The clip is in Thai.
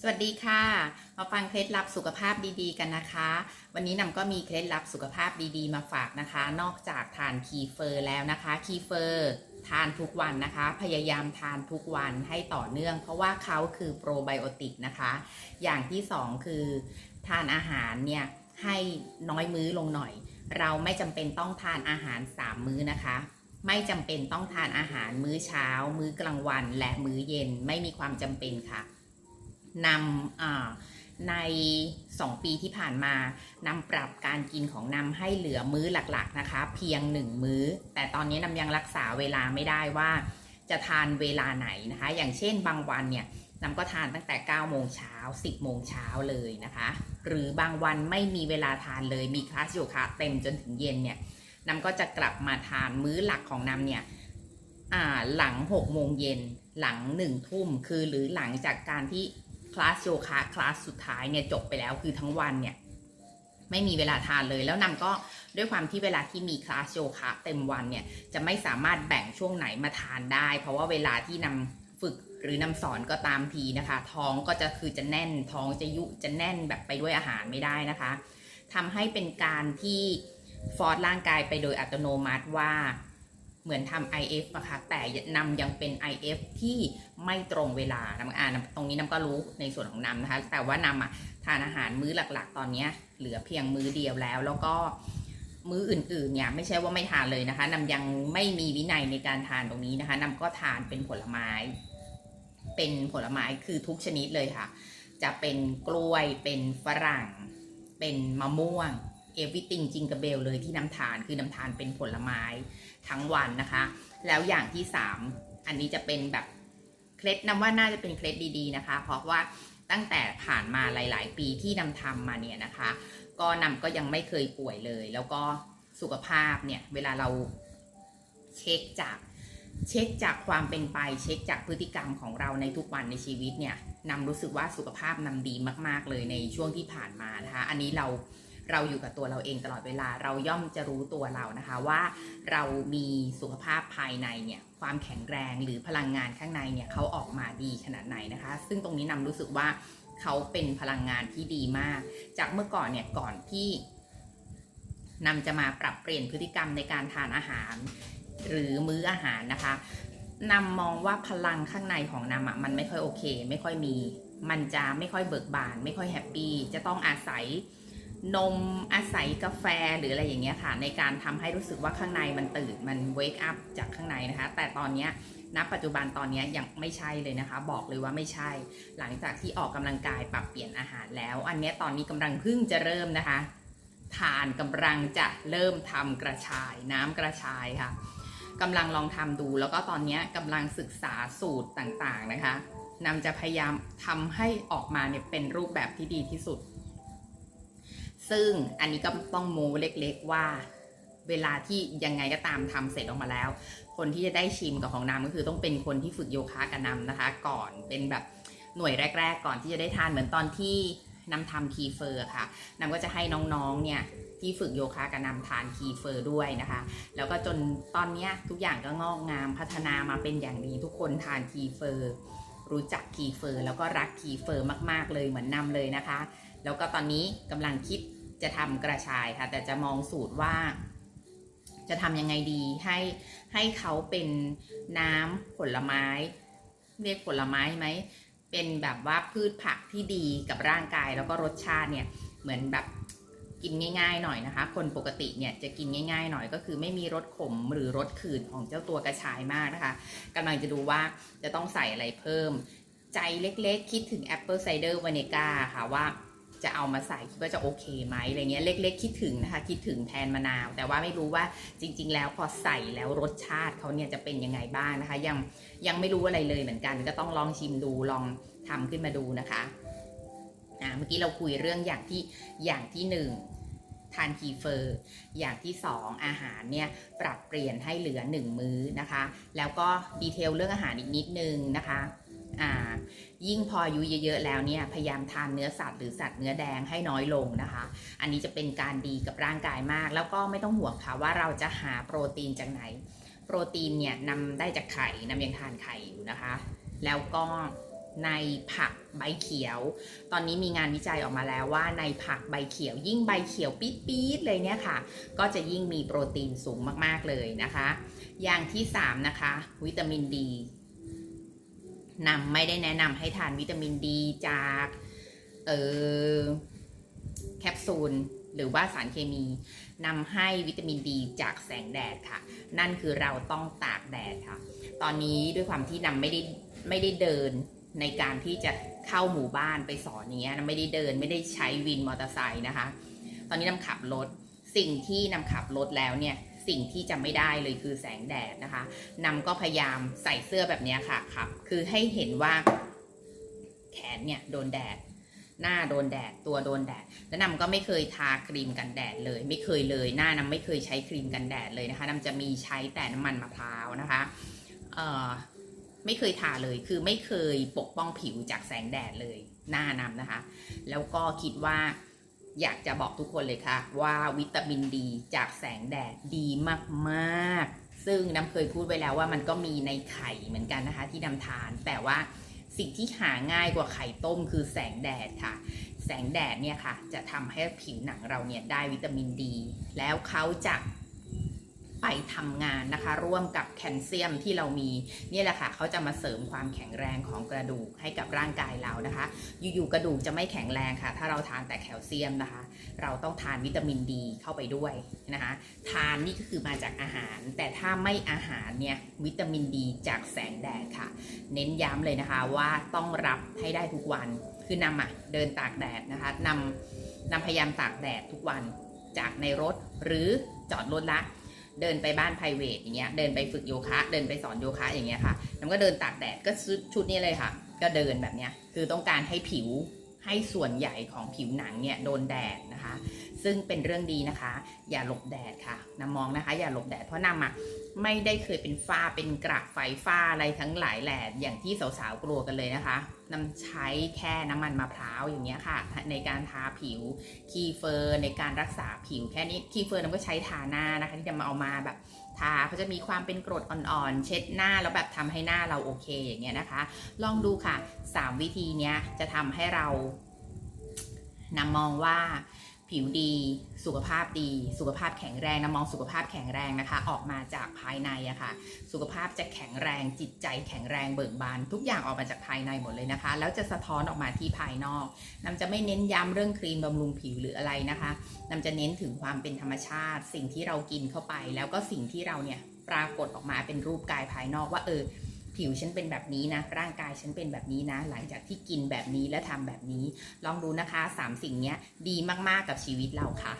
สวัสดีค่ะ มาฟังเคล็ดลับสุขภาพดีๆ กันนะคะ วันนี้นำก็มีเคล็ดลับสุขภาพดีๆ มาฝากนะคะ นอกจากทานคีเฟอร์แล้วนะคะ คีเฟอร์ทานทุกวันนะคะ พยายามทานทุกวันให้ต่อเนื่อง เพราะว่าเขาคือโปรไบโอติกนะคะ อย่างที่สองคือ ทานอาหารเนี่ยให้น้อยมื้อลงหน่อย เราไม่จำเป็นต้องทานอาหาร 3 มื้อนะคะไม่จำเป็นต้องทานอาหารมื้อเช้า มื้อกลางวัน และมื้อเย็นไม่มีความจำเป็นค่ะ นำอ่าใน 2 ปีที่ผ่านมานำปรับการกินของนำให้เหลือมื้อหลักๆนะคะ เพียง 1 มื้อ แต่ตอนนี้นำยังรักษาเวลาไม่ได้ว่า จะทานเวลาไหนนะคะ อย่างเช่นบางวันเนี่ยนำก็ทานตั้งแต่ 9 โมงเช้า 10 โมงเช้าเลยนะคะ หรือบางวันไม่มีเวลาทานเลย มีคลาสโยคะเต็มจนถึงเย็นเนี่ยนำก็จะกลับมาทานมื้อหลักของนำเนี่ยหลัง 6 โมงเย็น หลัง 1 ทุ่ม คือหรือหลังจากการที่ คลาสโยคะคลาสสุดท้ายเนี่ยจบไปแล้วคือทั้งวันเนี่ยไม่มีเวลาทานเลยแล้วนำก็ด้วยความที่เวลาที่มีคลาสโยคะเต็มวันเนี่ยจะไม่สามารถแบ่งช่วงไหนมาทานได้ เพราะว่าเวลาที่นำฝึกหรือนำสอนก็ตามทีนะคะ ท้องก็จะคือจะแน่นท้องจะยุจะแน่นแบบไปด้วยอาหารไม่ได้นะคะทำให้เป็นการที่ฟอร์สร่างกายไปโดยอัตโนมัติว่า เหมือนทำ IF นะคะแต่นำยังเป็น IF ที่ไม่ตรงเวลานำอ่านตรงนี้นำก็รู้ในส่วนของนำนะคะแต่ว่านำอะทานอาหารมื้อหลักๆ ตอนนี้เหลือเพียงมื้อเดียวแล้ว แล้วก็มื้ออื่นๆเนี่ยไม่ใช่ว่าไม่ทานเลยนะคะนำยังไม่มีวินัยในการทานตรงนี้นะคะนำก็ทานเป็นผลไม้ เป็นผลไม้คือทุกชนิดเลยค่ะ จะเป็นกล้วยเป็นฝรั่ง เป็นมะม่วงเอวิติงจิงกระเบลเลยที่น้ำทานคือน้ำทานเป็นผลไม้ ทั้งวันนะคะ แล้วอย่างที่ 3 อันนี้จะเป็นแบบเคล็ดนำว่าน่าจะเป็นเคล็ดดีๆนะคะ เพราะว่าตั้งแต่ผ่านมาหลาย ๆ ปีที่นำทำมาเนี่ยนะคะ ก็นำก็ยังไม่เคยป่วยเลย แล้วก็สุขภาพเนี่ยเวลาเราเช็คจากเช็คจากความเป็นไปเช็คจากพฤติกรรมของเราในทุกวันในชีวิตเนี่ยนำรู้สึกว่าสุขภาพนำดีมาก ๆ เลยในช่วงที่ผ่านมานะคะ อันนี้เรา เราอยู่กับตัวเราเองตลอดเวลา เราย่อมจะรู้ตัวเรานะคะว่า เรามีสุขภาพภายในเนี่ยความแข็งแรงหรือพลังงานข้างในเนี่ยเขาออกมาดีขนาดไหนนะคะ ซึ่งตรงนี้นำรู้สึกว่าเขาเป็นพลังงานที่ดีมาก จากเมื่อก่อนเนี่ยก่อนที่นำจะมาปรับเปลี่ยนพฤติกรรมในการทานอาหาร หรือมื้ออาหารนะคะนำมองว่าพลังข้างในของนำอะมันไม่ค่อยโอเค ไม่ค่อยมี มันจะไม่ค่อยเบิกบาน ไม่ค่อยแฮปปี้จะต้องอาศัย นมอาศัยกาแฟหรืออะไรอย่างเงี้ยค่ะ ในการทำให้รู้สึกว่าข้างในมันตื่นมันเวกอัพจากข้างในนะคะ แต่ตอนเนี้ยณปัจจุบันตอนนี้ยังไม่ใช่เลยนะคะ บอกเลยว่าไม่ใช่ หลังจากที่ออกกำลังกายปรับเปลี่ยนอาหารแล้ว อันนี้ตอนนี้กำลังเพิ่งจะเริ่มนะคะ ทานกำลังจะเริ่มทำกระชายน้ำกระชายค่ะกำลังลองทำดู แล้วก็ตอนนี้ยกำลังศึกษาสูตรต่างๆนะคะนำจะพยายามทำให้ออกมาเนี่ยเป็นรูปแบบที่ดีที่สุด ซึ่งอันนี้ก็ต้องโมเล็กๆว่า เวลาที่ยังไงก็ตามทำเสร็จออกมาแล้ว คนที่จะได้ชิมกับของน้ำก็คือต้องเป็นคนที่ฝึกโยคะกับน้ำนะคะ ก่อนเป็นแบบหน่วยแรก ๆ ก่อนที่จะได้ทานเหมือนตอนที่น้ำทำคีเฟอร์ค่ะน้ำก็จะให้น้องๆเนี่ยที่ฝึกโยคะกับน้ำทานคีเฟอร์ด้วยนะคะ แล้วก็จนตอนนี้ทุกอย่างก็งอกงามพัฒนามาเป็นอย่างดีทุกคนทานคีเฟอร์ รู้จักคีเฟอร์ แล้วก็รักคีเฟอร์มาก ๆ เลยเหมือนนำเลยนะคะ แล้วก็ตอนนี้กำลังคิด จะทำกระชายค่ะ แต่จะมองสูตรว่า จะทำยังไงดีให้ให้เขาเป็นน้ำผลไม้ เรียกผลไม้ไหมเป็นแบบว่าพืชผักที่ดีกับร่างกายแล้วก็รสชาติเนี่ยเหมือนแบบกินง่าย ๆ หน่อยนะคะ คนปกติเนี่ยจะกินง่าย ๆ หน่อยก็คือไม่มีรสขมหรือรสขื่นของเจ้าตัวกระชายมากนะคะกำลังจะดูว่าจะต้องใส่อะไรเพิ่ม ใจเล็กๆ คิดถึงแอปเปิลไซเดอร์วานิก้าค่ะว่า จะเอามาใส่คิดว่าจะโอเคไหมอะไรเงี้ยเล็ก ๆ คิดถึงนะคะคิดถึงแทนมะนาว แต่ว่าไม่รู้ว่าจริง ๆ แล้วพอใส่แล้วรสชาติเขาเนี่ยจะเป็นยังไงบ้างนะคะ ยังยังไม่รู้อะไรเลยเหมือนกัน ก็ต้องลองชิมดูลองทำขึ้นมาดูนะคะอ่าเมื่อกี้เราคุยเรื่องอย่างที่อย่างที่หนึ่งทานคีเฟอร์อย่างที่ 2 อาหารเนี่ยปรับเปลี่ยนให้เหลือ 1 มื้อนะคะ แล้วก็ดีเทลเรื่องอาหารอีกนิดนึงนะคะ ยิ่งพออายุเยอะๆแล้วเนี่ยพยายามทานเนื้อสัตว์หรือสัตว์เนื้อแดงให้น้อยลงนะคะ อันนี้จะเป็นการดีกับร่างกายมาก แล้วก็ไม่ต้องห่วงค่ะว่าเราจะหาโปรตีนจากไหน โปรตีนเนี่ยนำได้จากไข่นำยังทานไข่อยู่นะคะ แล้วก็ในผักใบเขียว ตอนนี้มีงานวิจัยออกมาแล้วว่าในผักใบเขียว ยิ่งใบเขียวปี๊ดๆเลยเนี่ยค่ะ ก็จะยิ่งมีโปรตีนสูงมากๆเลยนะคะ อย่างที่ 3 นะคะ วิตามินดี นำไม่ได้แนะนำให้ทานวิตามินดีจากเออแคปซูลหรือว่าสารเคมีนำให้วิตามินดีจากแสงแดดค่ะ นั่นคือเราต้องตากแดดค่ะ ตอนนี้ด้วยความที่นำไม่ได้ไม่ได้เดินในการที่จะเข้าหมู่บ้านไปสอนอย่างเงี้ยนำไม่ได้เดินไม่ได้ใช้วินมอเตอร์ไซค์นะคะ ตอนนี้นำขับรถสิ่งที่นำขับรถแล้วเนี่ย สิ่งที่จะไม่ได้เลยคือแสงแดดนะคะนำก็พยายามใส่เสื้อแบบนี้ค่ะครับ คือให้เห็นว่าแขนเนี่ยโดนแดดหน้าโดนแดดตัวโดนแดดแล้วนำก็ไม่เคยทาครีมกันแดดเลย ไม่เคยเลยหน้านำไม่เคยใช้ครีมกันแดดเลยนะคะนำจะมีใช้แต่น้ำมันมะพร้าวนะคะเอ่อไม่เคยทาเลยคือไม่เคยปกป้องผิวจากแสงแดดเลยหน้านำนะคะ แล้วก็คิดว่า อยากจะบอกทุกคนเลยค่ะ ว่าวิตามินดีจากแสงแดดดีมากๆ ซึ่งน้ำเคยพูดไว้แล้วว่ามันก็มีในไข่เหมือนกันนะคะ ที่น้ำทาน แต่ว่าสิ่งที่หาง่ายกว่าไข่ต้มคือแสงแดดค่ะ แสงแดดเนี่ยค่ะ จะทำให้ผิวหนังเราเนี่ยได้วิตามินดี แล้วเขาจะ ไปทำงานนะคะ ร่วมกับแคลเซียมที่เรามีนี่แหละค่ะเขาจะมาเสริมความแข็งแรงของกระดูกให้กับร่างกายเรานะคะ อยู่ๆกระดูกจะไม่แข็งแรงค่ะ ถ้าเราทานแต่แคลเซียมนะคะ เราต้องทานวิตามินดีเข้าไปด้วยนะคะ ทานนี่ก็คือมาจากอาหาร แต่ถ้าไม่อาหารเนี่ยวิตามินดีจากแสงแดดค่ะ เน้นย้ำเลยนะคะว่าต้องรับให้ได้ทุกวันคือนำอะเดินตากแดดนะคะนำนำพยายามตากแดดทุกวันจากในรถหรือจอดรถละ เดินไปบ้านไพรเวทอย่างเงี้ย เดินไปฝึกโยคะ เดินไปสอนโยคะอย่างเงี้ยค่ะน้ำก็เดินตากแดดก็ชุดชุดนี้เลยค่ะ ก็เดินแบบเนี้ย คือต้องการให้ผิวให้ส่วนใหญ่ของผิวหนังเนี่ยโดนแดดนะคะ ซึ่งเป็นเรื่องดีนะคะ อย่าหลบแดดค่ะน้ำมองนะคะ อย่าหลบแดดเพราะน้ำอะไม่ได้เคยเป็นฝ้าเป็นกระไฟฝ้าอะไรทั้งหลายแหล่อย่างที่สาวๆกลัวกันเลยนะคะนำใช้แค่น้ำมันมะพร้าวอย่างเงี้ยค่ะ ในการทาผิวคีเฟอร์ในการรักษาผิวแค่นี้คีเฟอร์น้ำก็ใช้ทาหน้านะคะ ที่จะมาเอามาแบบทาเขาจะมีความเป็นกรดอ่อนๆ เช็ดหน้าแล้วแบบทำให้หน้าเราโอเคอย่างเงี้ยนะคะ ลองดูค่ะ 3 วิธีเนี้ยจะทำให้เรานำมองว่า ผิวดี สุขภาพดี สุขภาพแข็งแรงนำมองสุขภาพแข็งแรงนะคะ ออกมาจากภายในอะค่ะ สุขภาพจะแข็งแรงจิตใจแข็งแรงเบิกบาน ทุกอย่างออกมาจากภายในหมดเลยนะคะ แล้วจะสะท้อนออกมาที่ภายนอกนำจะไม่เน้นย้ำเรื่องครีมบำรุงผิวหรืออะไรนะคะนำจะเน้นถึงความเป็นธรรมชาติ สิ่งที่เรากินเข้าไป แล้วก็สิ่งที่เราเนี่ยปรากฏออกมาเป็นรูปกายภายนอกว่าเออ ผิวฉันเป็นแบบนี้นะ ร่างกายฉันเป็นแบบนี้นะ หลังจากที่กินแบบนี้และทำแบบนี้ ลองดูนะคะสามสิ่งนี้ดีมากๆกับชีวิตเราค่ะ